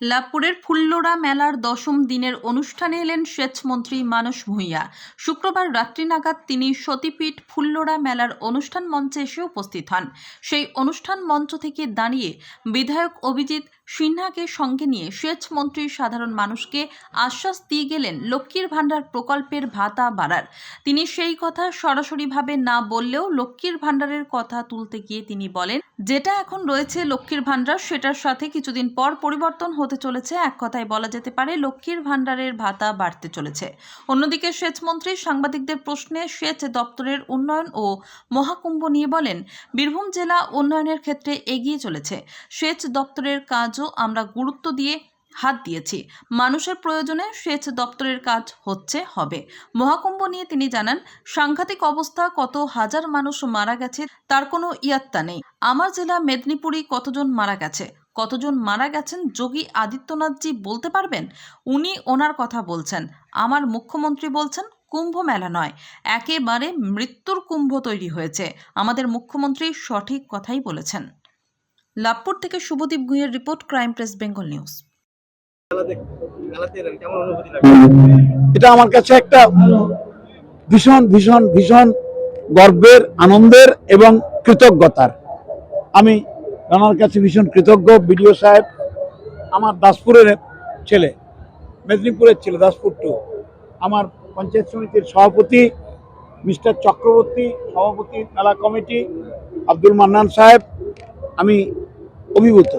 লাভপুরের ফুল্লোড়া মেলার দশম দিনের অনুষ্ঠানে এলেন সেচমন্ত্রী মানস ভূঁইয়া। শুক্রবার রাত্রি নাগাদ তিনি সতীপীঠ ফুল্লোড়া মেলার অনুষ্ঠান মঞ্চে এসে উপস্থিত হন। সেই অনুষ্ঠান মঞ্চ থেকে দাঁড়িয়ে বিধায়ক অভিজিৎ সিনহাকে সঙ্গে নিয়ে সেচমন্ত্রী সাধারণ মানুষকে আশ্বাস দিয়ে গেলেন লক্ষ্মীর ভাণ্ডার প্রকল্পের ভাতা বাড়ার। তিনি সেই কথা সরাসরিভাবে না বললেও লক্ষ্মীর ভাণ্ডারের কথা তুলতে গিয়ে তিনি বলেন, যেটা এখন রয়েছে লক্ষ্মীর ভাণ্ডার, সেটার সাথে কিছুদিন পর পরিবর্তন হতে চলেছে, এক কথায় বলা যেতে পারে লক্ষ্মীর ভাণ্ডারের ভাতা বাড়তে চলেছে। অন্যদিকে সেচমন্ত্রী সাংবাদিকদের প্রশ্নে সেচ দপ্তরের উন্নয়ন ও মহাকুম্ভ নিয়ে বলেন, বীরভূম জেলা উন্নয়নের ক্ষেত্রে এগিয়ে চলেছে। সেচ দপ্তরের কাজও আমরা গুরুত্ব দিয়ে হাত দিয়েছি। মানুষের প্রয়োজনে সেচ দপ্তরের কাজ হচ্ছে, হবে। মহাকুম্ভ নিয়ে তিনি জানান, সাংঘাতিক অবস্থা, কত হাজার মানুষ মারা গেছে, তার কোনো ইয়াত্তা নেই। আমার জেলা মেদিনীপুরই কতজন মারা গেছে? কতজন মারা গেছেন যোগী আদিত্যনাথজি বলতে পারবেন? উনি ওনার কথা বলছেন। আমার মুখ্যমন্ত্রী বলছেন কুম্ভ মেলা নয় একেবারে মৃত্যুর কুম্ভ তৈরি হয়েছে। আমাদের মুখ্যমন্ত্রী সঠিক কথাই বলেছেন। লাভপুর থেকে Subhadip গুহের report crime press Bengal news. এটা আমার কাছে একটা ভীষণ ভীষণ ভীষণ গর্বের আনন্দের এবং কৃতজ্ঞতার। আমি রানার কাছে ভীষণ কৃতজ্ঞ বিডিও সাহেব, আমার দাসপুরের ছেলে, মেদিনীপুরের ছেলে, দাসপুর টু। আমার পঞ্চায়েত সমিতির সভাপতি, মিস্টার চক্রবর্তী, সভাপতি মেলা কমিটি, আব্দুল মান্নান সাহেব, আমি অভিভূত।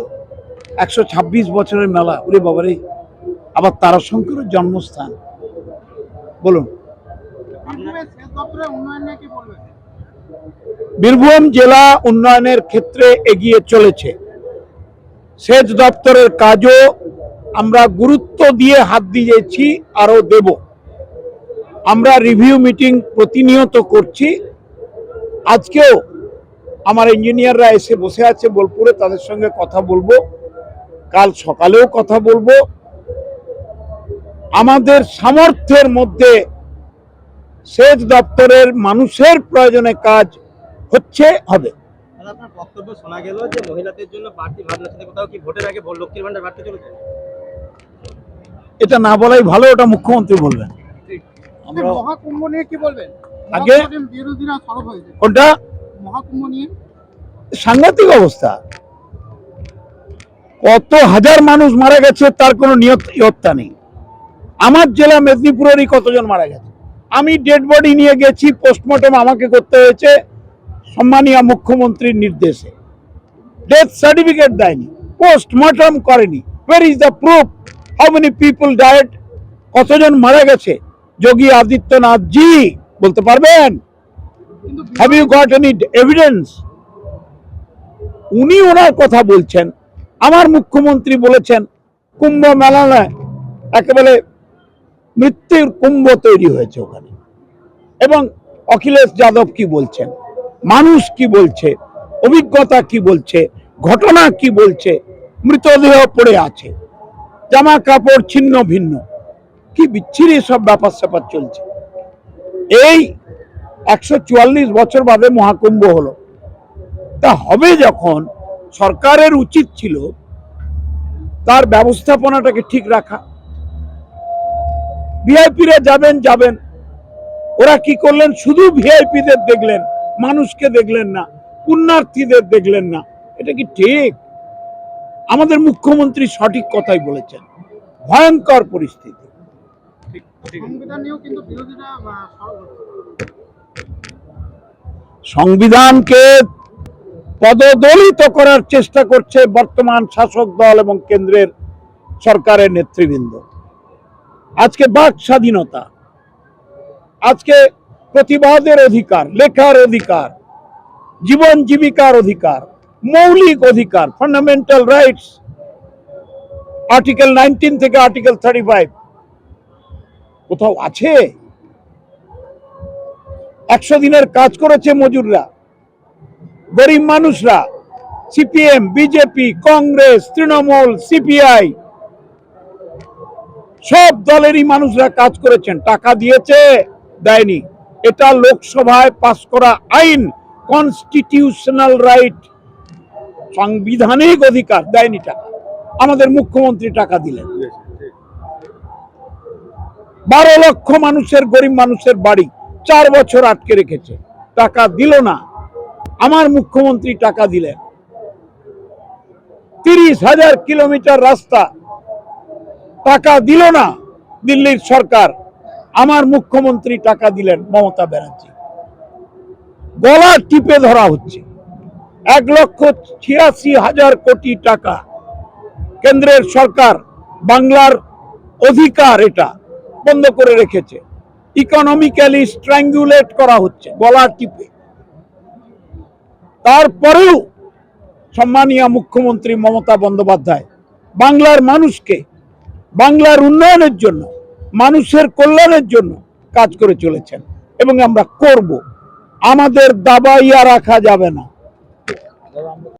একশো ছাব্বিশ বছরের মেলা ওরে বাবারে। আবার তারাশঙ্করের জন্মস্থান। বলুন। বীরভূম জেলা উন্নয়নের ক্ষেত্রে এগিয়ে চলেছে। সেচ দপ্তরের কাজও আমরা গুরুত্ব দিয়ে হাত দিয়েছি, আরও দেব। আমরা রিভিউ মিটিং প্রতিনিয়ত করছি। আজকেও আমার ইঞ্জিনিয়াররা এসে বসে আছে বোলপুরে, তাদের সঙ্গে কথা বলব। কাল সকালেও কথা বলব। আমাদের সামর্থ্যের মধ্যে সেচ দপ্তরের মানুষের প্রয়োজনে কাজ হচ্ছে হবে। আপনার বক্তব্য শোনা গেল যে মহিলাদের জন্য বাড়তি ভাবনা চিন্তা কোথাও কি ভোটের আগে লক্ষ্মীর ভান্ডার বাড়তে চলেছে? এটা না বলাই ভালো ওটা মুখ্যমন্ত্রী বলবেন। মহাকুম্ভ নিয়ে কি বলবেন? আগে- মহাকুম্ভের বিরোধীরা সরব হয়েছে? কোনটা? মহাকুম্ভ নিয়ে? সাংঘাতিক অবস্থা। কত হাজার মানুষ মারা গেছে তার কোনো নিয়ত নেই। আমার জেলা মেদিনীপুরেরই কতজন মারা গেছে? আমি ডেড বডি নিয়ে গেছি পোস্টমর্টম আমাকে করতে হয়েছে। সম্মানীয় মুখ্যমন্ত্রীর নির্দেশে। ডেথ সার্টিফিকেট দেয়নি পোস্টমর্টম করেনি। Where is the proof how many people died কতজন মারা গেছে? যোগী আদিত্যনাথ জি, বলতে পারবেন? Have you got any evidence উনি ওনার কথা বলছেন। আমার মুখ্যমন্ত্রী বলেছেন, কুম্ভ মেলা একেবারে মৃত্যুর কুম্ভ তৈরি হয়েছে ওখানে। এবং অখিলেশ যাদব কি বলছেন? মানুষ কি বলছে? অভিজ্ঞতা কি বলছে? ঘটনা কি বলছে? মৃতদেহ পড়ে আছে। জামা কাপড় ছিন্ন ভিন্ন। কি বিচ্ছিরি সব ব্যাপার স্যাপার চলছে। এই একশো চুয়াল্লিশ বছর বাদে মহাকুম্ভ হলো। তা হবে যখন সরকারের উচিত ছিল তার ব্যবস্থাপনাটাকে ঠিক রাখা। ভিআইপিরা যাবেন যাবেন। ওরা কি করলেন? শুধু ভিআইপিদের দেখলেন মানুষকে দেখলেন না পুণ্যার্থীদের দেখলেন না। এটা কি ঠিক? আমাদের মুখ্যমন্ত্রী সঠিক কথাই বলেছেন। ভয়ঙ্কর পরিস্থিতি। সংবিধানকে পদদলিত করার চেষ্টা করছে বর্তমান শাসক দল এবং কেন্দ্রের সরকারের নেতৃবৃন্দ। আজকে বাক স্বাধীনতা, আজকে প্রতিবাদের অধিকার, লেখার অধিকার, জীবন জীবিকার অধিকার, মৌলিক অধিকার ফান্ডামেন্টাল রাইটস আর্টিকেল নাইনটিন থেকে আর্টিকেল থার্টি ফাইভ কোথাও আছে? একশো দিনের কাজ করেছে মজুররা, গরিব মানুষরা CPM BJP Congress Trinamool CPI সব দলেরই মানুষরা কাজ করেছেন, টাকা দিয়েছে, দেয়নি। এটা লোকসভায় পাস করা আইন কনস্টিটিউশনাল রাইট সাংবিধানিক অধিকার, দেয়নি টাকা। আমাদের মুখ্যমন্ত্রী টাকা দিলেন। বারো লক্ষ মানুষের, গরিব মানুষের বাড়ি চার বছর আটকে রেখেছে। টাকা দিল না। আমার মুখ্যমন্ত্রী টাকা দিলেন। তিরিশ হাজার কিলোমিটার রাস্তা টাকা দিল না দিল্লির সরকার। আমার মুখ্যমন্ত্রী টাকা দিলেন মমতা ব্যানার্জি। গলা টিপে ধরা হচ্ছে। এক লক্ষ ছিয়াশি হাজার কোটি টাকা কেন্দ্রের সরকার বাংলার অধিকার এটা বন্ধ করে রেখেছে। ইকোনমিক্যালি স্ট্র্যাঙ্গুলেট করা হচ্ছে গলা টিপে। তারপরেও সম্মানীয় মুখ্যমন্ত্রী মমতা বন্দ্যোপাধ্যায় বাংলার মানুষকে বাংলার উন্নয়নের জন্য, মানুষের কল্যাণের জন্য কাজ করে চলেছেন এবং আমরা করব। আমাদের দাবাইয়া রাখা যাবে না।